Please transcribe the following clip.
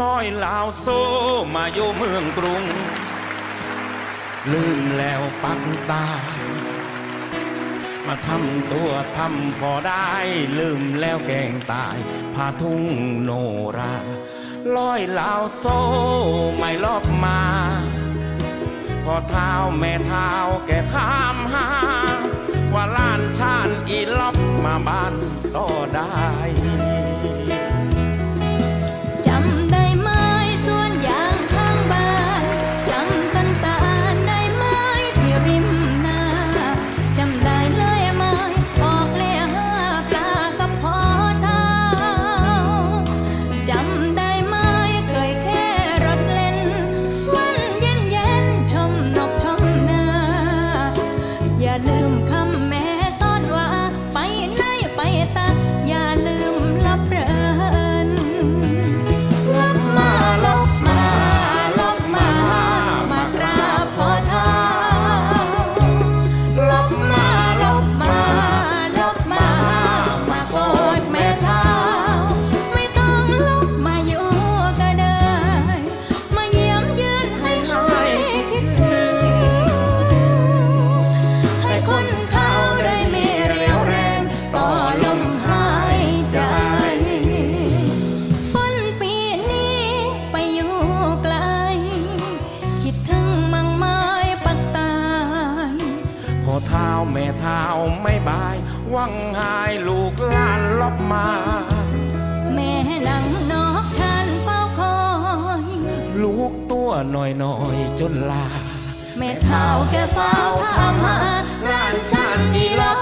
ลอยลาวโซมาอยู่เมืองกรุง ลืมแล้วปักตา มาทำตัวทำพอได้ ลืมแล้วแกงตายพาทุ่งโนราลอยลาวโซไม่ลอบมา พอเท้าแม่เท้าแกถามหา ว่าล้านชาญอีล็อบมาบ้านก็ได้ อย่าลืมคำ ท้าแม่เท้าไม่บาย วังหายลูกหลานลบมา แม่นั่งนอกฉันเฝ้าคอย ลูกตัวหน่อยหน่อยๆจนลา แม่เท่าแกเฝ้าถามหาหลานฉันอีลบมาบ้า